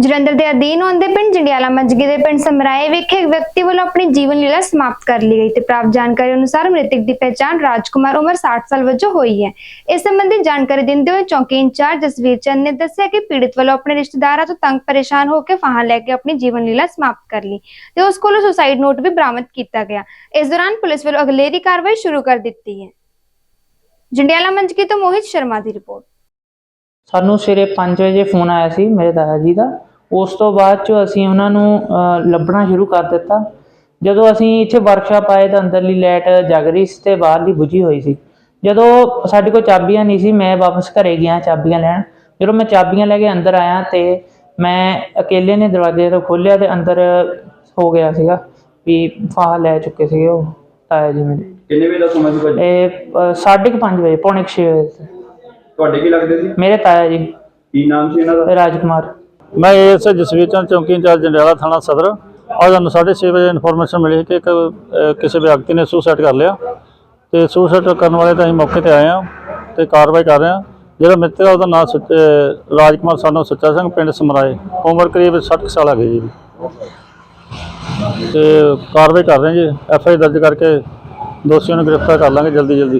ਜਲੰਧਰ ਦੇ ਅਧੀਨ ਆਉਂਦੇ ਪਿੰਡ ਜੰਡਿਆਲਾ ਮੰਜਗੀ ਦੇ ਪਿੰਡ ਸਮਰਾਏ ਵਿਖੇ ਇੱਕ ਵਿਅਕਤੀ ਵੱਲੋਂ ਆਪਣੀ ਜੀਵਨ ਲੀਲਾ ਸਮਾਪਤ ਕਰ ਲਈ ਗਈ ਤੇ ਪ੍ਰਾਪਤ ਜਾਣਕਾਰੀ ਅਨੁਸਾਰ ਮ੍ਰਿਤਕ ਦੀ ਪਛਾਣ ਰਾਜਕੁਮਾਰ ਉਮਰ 60 ਸਾਲ ਵਜੋਂ ਹੋਈ ਹੈ। ਇਸ ਸੰਬੰਧੀ ਜਾਣਕਾਰੀ ਦਿੰਦੇ ਹੋਏ ਚੌਕੀ ਇੰਚਾਰਜ ਜਸਵੀਰ ਚੰਦ ਨੇ ਦੱਸਿਆ ਕਿ ਪੀੜਤ ਵੱਲੋਂ ਆਪਣੇ ਰਿਸ਼ਤੇਦਾਰਾਂ ਤੋਂ ਤੰਗ ਪਰੇਸ਼ਾਨ ਹੋ ਕੇ ਫਾਹਾ ਲੈ ਕੇ ਆਪਣੀ ਜੀਵਨ ਲੀਲਾ ਸਮਾਪਤ ਕਰ ਲਈ ਤੇ ਉਸ ਕੋਲੋਂ ਸੁਸਾਈਡ ਨੋਟ ਵੀ ਬਰਾਮਦ ਕੀਤਾ ਗਿਆ। ਇਸ ਦੌਰਾਨ ਪੁਲਿਸ ਵੱਲੋਂ ਅਗਲੇਰੀ ਕਾਰਵਾਈ ਸ਼ੁਰੂ ਕਰ ਦਿੱਤੀ ਹੈ। ਜੰਡਿਆਲਾ ਮੰਜਕੀ ਤੋਂ ਮੋਹਿਤ ਸ਼ਰਮਾ ਦੀ ਰਿਪੋਰਟ। ਸਾਨੂੰ ਸਵੇਰੇ 5 ਵਜੇ ਫੋਨ ਆਇਆ ਸੀ ਮੇਰੇ ਦਾਦਾ ਜੀ ਦਾ। ਉਸ ਤੋਂ ਬਾਅਦ ਚ ਅਸੀਂ ਉਹਨਾਂ ਨੂੰ ਲੱਭਣਾ ਸ਼ੁਰੂ ਕਰ ਦਿੱਤਾ। ਜਦੋਂ ਅਸੀਂ ਇੱਥੇ ਵਰਕਸ਼ਾਪ ਆਏ ਤਾਂ ਅੰਦਰਲੀ ਲਾਈਟ ਜਗ ਰਹੀ ਸੀ ਤੇ ਬਾਹਰਲੀ ਬੁਝੀ ਹੋਈ ਸੀ। ਜਦੋਂ ਸਾਡੇ ਕੋਲ ਚਾਬੀਆਂ ਨਹੀਂ ਸੀ ਮੈਂ ਵਾਪਸ ਘਰੇ ਗਿਆ ਚਾਬੀਆਂ ਲੈਣ। ਜਦੋਂ ਮੈਂ ਚਾਬੀਆਂ ਲੈ ਕੇ ਅੰਦਰ ਆਇਆ ਤੇ ਮੈਂ ਅਕੇਲੇ ਨੇ ਦਰਵਾਜ਼ੇ ਤੋਂ ਖੋਲ੍ਹਿਆ ਤੇ ਅੰਦਰ ਹੋ ਗਿਆ ਸੀਗਾ ਵੀ ਫਾਹ ਲੈ ਚੁੱਕੇ ਸੀਗੇ ਉਹ ਤਾਇਆ ਜੀ ਮੇਰੇ। ਕਿੰਨੇ ਵਜੇ ਦਾ ਸਮਾਂ ਸੀ ਭਾਜੀ? ਇਹ ਅ, ਸਾਢੇ ਕੁ ਪੰਜ ਵਜੇ ਪੌਣੇ ਕੁ ਛੇ ਵਜੇ। ਤੁਹਾਡੇ ਕੀ ਲੱਗਦੇ ਸੀ? ਮੇਰੇ ਤਾਇਆ ਜੀ। ਕੀ ਨਾਮ ਸੀ ਇਹਨਾਂ ਦਾ? ਰਾਜਕੁਮਾਰ। ਮੈਂ ਏਐਸਆਈ ਜਸਵੀਰ ਚੰਦ ਚੌਂਕੀ ਇੰਚਾਰਜ ਜੰਡਿਆਲਾ ਥਾਣਾ ਸਦਰ। ਅੱਜ ਸਾਨੂੰ 6:30 ਵਜੇ ਇਨਫੋਰਮੇਸ਼ਨ ਮਿਲੀ ਕਿ ਇੱਕ ਅਹ, ਕਿਸੇ ਵਿਅਕਤੀ ਨੇ ਸੁਸਾਈਡ ਕਰ ਲਿਆ। ਤੇ ਸੁਸਾਈਡ ਕਰਨ ਵਾਲੇ ਤਾਂ ਅਸੀਂ ਮੌਕੇ ਤੇ ਆਏ ਹਾਂ ਤੇ ਕਾਰਵਾਈ ਕਰ ਰਹੇ ਹਾਂ। ਜਿਹੜਾ ਮ੍ਰਿਤਕ ਹੈ ਉਹਦਾ ਨਾਮ ਰਾਜਕੁਮਾਰ ਸਾਨੂੰ ਸੁੱਚਾ ਸਿੰਘ ਪਿੰਡ ਸਮਰਾਏ। ਉਮਰ ਕਰੀਬ 60 ਕੁ ਸਾਲ ਹੈਗੀ ਜੀ। ਤੇ ਕਾਰਵਾਈ ਕਰ ਰਹੇ ਜੀ। ਐਫਆਈ ਦਰਜ ਕਰਕੇ ਦੋਸ਼ੀਆਂ ਨੂੰ ਗ੍ਰਿਫਤਾਰ ਕਰ ਲਾਂਗੇ ਜਲਦੀ ਜਲਦੀ